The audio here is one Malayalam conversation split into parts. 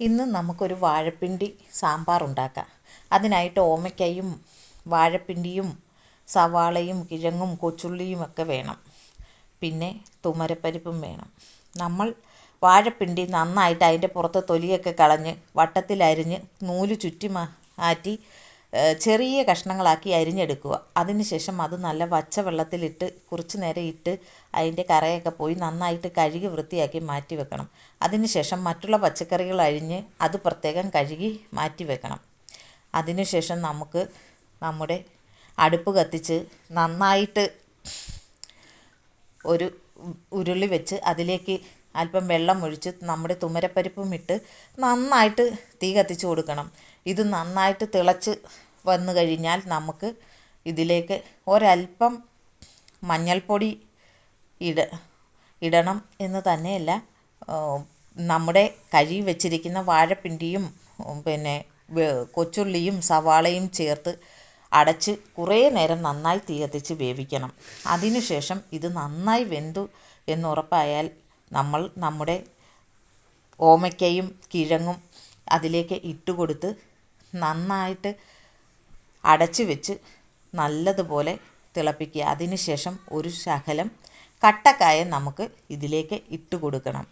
ഇന്ന് നമുക്കൊരു വാഴപ്പിണ്ടി സാമ്പാർ ഉണ്ടാക്കാം അതിനായിട്ട് ഓമയ്ക്കയും വാഴപ്പിണ്ടിയും സവാളയും കിഴങ്ങും കൊച്ചുള്ളിയും ഒക്കെ വേണം. പിന്നെ തുമരപ്പരിപ്പും വേണം. നമ്മൾ വാഴപ്പിണ്ടി നന്നായിട്ട് അതിന്റെ പുറത്ത് തൊലിയൊക്കെ കളഞ്ഞ് വട്ടത്തിലരിഞ്ഞ് നൂൽ ചുറ്റി മാറ്റി ചെറിയ കഷ്ണങ്ങളാക്കി അരിഞ്ഞെടുക്കുക. അതിനുശേഷം അത് നല്ല വച്ച വെള്ളത്തിലിട്ട് കുറച്ച് നേരം ഇട്ട് അതിന്റെ കറയൊക്കെ പോയി നന്നായിട്ട് കഴുകി വൃത്തിയാക്കി മാറ്റി വെക്കണം. അതിനുശേഷം മറ്റുള്ള പച്ചക്കറികൾ അരിഞ്ഞ് അത് പ്രത്യേകം കഴുകി മാറ്റി വെക്കണം. അതിനുശേഷം നമുക്ക് നമ്മുടെ അടുപ്പ് കത്തിച്ച് നന്നായിട്ട് ഒരു ഉരുളി വെച്ച് അതിലേക്ക് അല്പം വെള്ളം ഒഴിച്ച് നമ്മുടെ തുമരപ്പരിപ്പും ഇട്ട് നന്നായിട്ട് തീ കത്തിച്ച് കൊടുക്കണം. ഇത് നന്നായിട്ട് തിളച്ച് വന്നു കഴിഞ്ഞാൽ നമുക്ക് ഇതിലേക്ക് ഒരൽപ്പം മഞ്ഞൾപ്പൊടി ഇട ഇടണം എന്ന് തന്നെയല്ല നമ്മുടെ കഴുകി വെച്ചിരിക്കുന്ന വാഴപ്പിണ്ടിയും പിന്നെ കൊച്ചുള്ളിയും സവാളയും ചേർത്ത് അടച്ച് കുറേ നേരം നന്നായി തീയത്തിച്ച് വേവിക്കണം. അതിനുശേഷം ഇത് നന്നായി വെന്തു എന്നുറപ്പായാൽ നമ്മൾ നമ്മുടെ ഓമയ്ക്കയും കിഴങ്ങും അതിലേക്ക് ഇട്ട് കൊടുത്ത് നന്നായിട്ട് അടച്ച് വെച്ച് നല്ലതുപോലെ തിളപ്പിക്കുക. അതിനുശേഷം ഒരു ശകലം കട്ടക്കായം നമുക്ക് ഇതിലേക്ക് ഇട്ട് കൊടുക്കണം.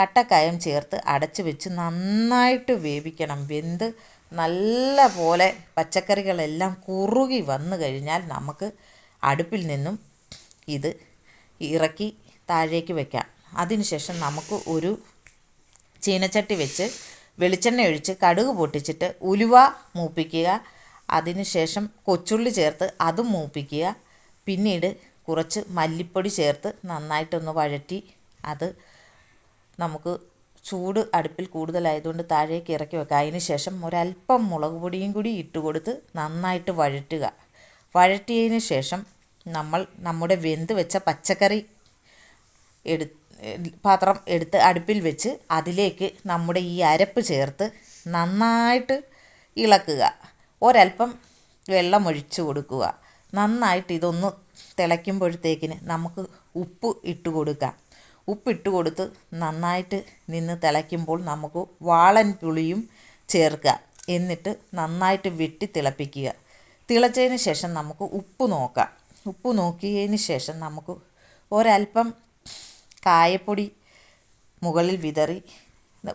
കട്ടക്കായം ചേർത്ത് അടച്ച് വെച്ച് നന്നായിട്ട് വേവിക്കണം. വെന്ത് നല്ല പോലെ പച്ചക്കറികളെല്ലാം കുറുകി വന്നു കഴിഞ്ഞാൽ നമുക്ക് അടുപ്പിൽ നിന്നും ഇത് ഇറക്കി താഴേക്ക് വയ്ക്കാം അതിനുശേഷം നമുക്ക് ഒരു ചീനച്ചട്ടി വെച്ച് വെളിച്ചെണ്ണ ഒഴിച്ച് കടുക് പൊട്ടിച്ചിട്ട് ഉലുവ മൂപ്പിക്കുക. അതിനുശേഷം കൊച്ചുള്ളി ചേർത്ത് അതും മൂപ്പിക്കുക. പിന്നീട് കുറച്ച് മല്ലിപ്പൊടി ചേർത്ത് നന്നായിട്ടൊന്ന് വഴറ്റി അത് നമുക്ക് ചൂട് അടുപ്പിൽ കൂടുതലായതുകൊണ്ട് താഴേക്ക് ഇറക്കി വെക്കുക. അതിന് ശേഷം ഒരല്പം മുളക് പൊടിയും കൂടി ഇട്ട് കൊടുത്ത് നന്നായിട്ട് വഴറ്റുക. വഴറ്റിയതിന് ശേഷം നമ്മൾ നമ്മുടെ വെന്ത് വെച്ച പച്ചക്കറി എടു പാത്രം എടുത്ത് അടുപ്പിൽ വെച്ച് അതിലേക്ക് നമ്മുടെ ഈ അരപ്പ് ചേർത്ത് നന്നായിട്ട് ഇളക്കുക. ഒരല്പം വെള്ളം ഒഴിച്ചു കൊടുക്കുക. നന്നായിട്ട് ഇതൊന്ന് തിളയ്ക്കുമ്പോഴത്തേക്കിന് നമുക്ക് ഉപ്പ് ഇട്ട് കൊടുക്കാം. ഉപ്പിട്ട് കൊടുത്ത് നന്നായിട്ട് നിന്ന് തിളയ്ക്കുമ്പോൾ നമുക്ക് വാളൻ പുളിയും ചേർക്കുക. എന്നിട്ട് നന്നായിട്ട് വെട്ടി തിളപ്പിക്കുക. തിളച്ചതിന് ശേഷം നമുക്ക് ഉപ്പ് നോക്കാം. ഉപ്പ് നോക്കിയതിന് ശേഷം നമുക്ക് ഒരല്പം കായപ്പൊടി മുകളിൽ വിതറി.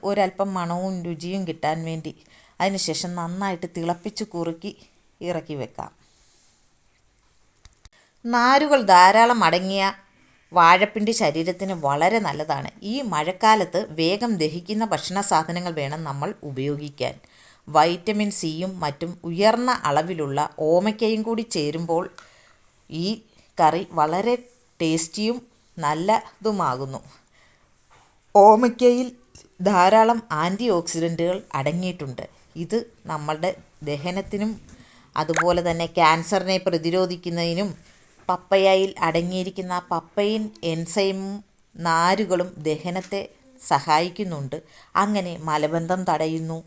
ഒരല്പം മണവും രുചിയും കിട്ടാൻ വേണ്ടി അതിനുശേഷം നന്നായിട്ട് തിളപ്പിച്ച് കുറുക്കി ഇറക്കി വെക്കാം. നാരുകൾ ധാരാളം അടങ്ങിയ വാഴപ്പിണ്ടി ശരീരത്തിന് വളരെ നല്ലതാണ്. ഈ മഴക്കാലത്ത് വേഗം ദഹിക്കുന്ന ഭക്ഷണ സാധനങ്ങൾ വേണം നമ്മൾ ഉപയോഗിക്കാൻ. വൈറ്റമിൻ സിയും മറ്റും ഉയർന്ന അളവിലുള്ള ഓമയ്ക്കയും കൂടി ചേരുമ്പോൾ ഈ കറി വളരെ ടേസ്റ്റിയും നല്ലതുമാകുന്നു. ഓമയ്ക്കയിൽ ധാരാളം ആന്റി ഓക്സിഡന്റുകൾ അടങ്ങിയിട്ടുണ്ട്. ഇത് നമ്മളുടെ ദഹനത്തിനും അതുപോലെ തന്നെ ക്യാൻസറിനെ പ്രതിരോധിക്കുന്നതിനും പപ്പയായിൽ അടങ്ങിയിരിക്കുന്ന പപ്പയിൻ എൻസൈമും നാരുകളും ദഹനത്തെ സഹായിക്കുന്നുണ്ട്. അങ്ങനെ മലബന്ധം തടയുന്നു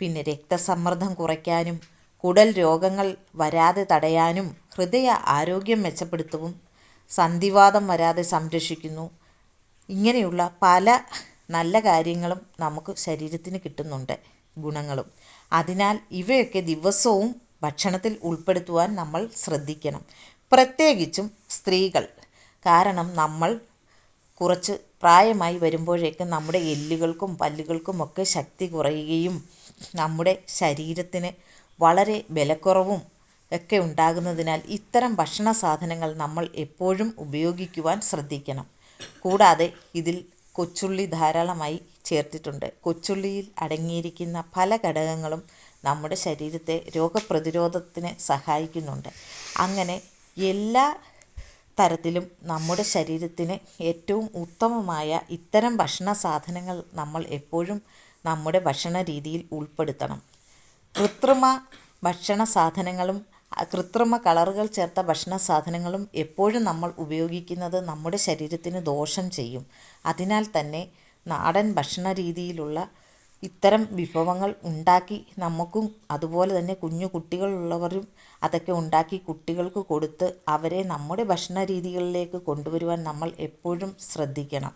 പിന്നെ രക്തസമ്മർദ്ദം കുറയ്ക്കാനും കുടൽ രോഗങ്ങൾ വരാതെ തടയാനും ഹൃദയ ആരോഗ്യം മെച്ചപ്പെടുത്തവും സന്ധിവാദം വരാതെ സംരക്ഷിക്കുന്നു. ഇങ്ങനെയുള്ള പല നല്ല കാര്യങ്ങളും നമുക്ക് ശരീരത്തിന് കിട്ടുന്നുണ്ട് ഗുണങ്ങളും. അതിനാൽ ഇവയൊക്കെ ദിവസവും ഭക്ഷണത്തിൽ ഉൾപ്പെടുത്തുവാൻ നമ്മൾ ശ്രദ്ധിക്കണം. പ്രത്യേകിച്ചും സ്ത്രീകൾ. കാരണം നമ്മൾ കുറച്ച് പ്രായമായി വരുമ്പോഴേക്കും നമ്മുടെ എല്ലുകൾക്കും പല്ലുകൾക്കും ഒക്കെ ശക്തി കുറയുകയും നമ്മുടെ ശരീരത്തിന് വളരെ ബലക്കുറവും ഒക്കെ ഉണ്ടാകുന്നതിനാൽ ഇത്തരം ഭക്ഷണ സാധനങ്ങൾ നമ്മൾ എപ്പോഴും ഉപയോഗിക്കുവാൻ ശ്രദ്ധിക്കണം. കൂടാതെ ഇതിൽ കൊച്ചുള്ളി ധാരാളമായി ചേർത്തിട്ടുണ്ട്. കൊച്ചുള്ളിയിൽ അടങ്ങിയിരിക്കുന്ന പല ഘടകങ്ങളും നമ്മുടെ ശരീരത്തെ രോഗപ്രതിരോധത്തിന് സഹായിക്കുന്നുണ്ട്. അങ്ങനെ എല്ലാ തരത്തിലും നമ്മുടെ ശരീരത്തിന് ഏറ്റവും ഉത്തമമായ ഇത്തരം ഭക്ഷണ സാധനങ്ങൾ നമ്മൾ എപ്പോഴും നമ്മുടെ ഭക്ഷണ രീതിയിൽ ഉൾപ്പെടുത്തണം. കൃത്രിമ ഭക്ഷണ സാധനങ്ങളും കൃത്രിമ കളറുകൾ ചേർത്ത ഭക്ഷണ സാധനങ്ങളും എപ്പോഴും നമ്മൾ ഉപയോഗിക്കുന്നത് നമ്മുടെ ശരീരത്തിന് ദോഷം ചെയ്യും. അതിനാൽ തന്നെ നാടൻ ഭക്ഷണ രീതിയിലുള്ള ഇത്തരം വിഭവങ്ങൾ ഉണ്ടാക്കി നമുക്കും അതുപോലെ തന്നെ കുഞ്ഞു കുട്ടികളുള്ളവരും അതൊക്കെ ഉണ്ടാക്കി കുട്ടികൾക്ക് കൊടുത്ത് അവരെ നമ്മുടെ ഭക്ഷണ രീതികളിലേക്ക് കൊണ്ടുവരുവാൻ നമ്മൾ എപ്പോഴും ശ്രദ്ധിക്കണം.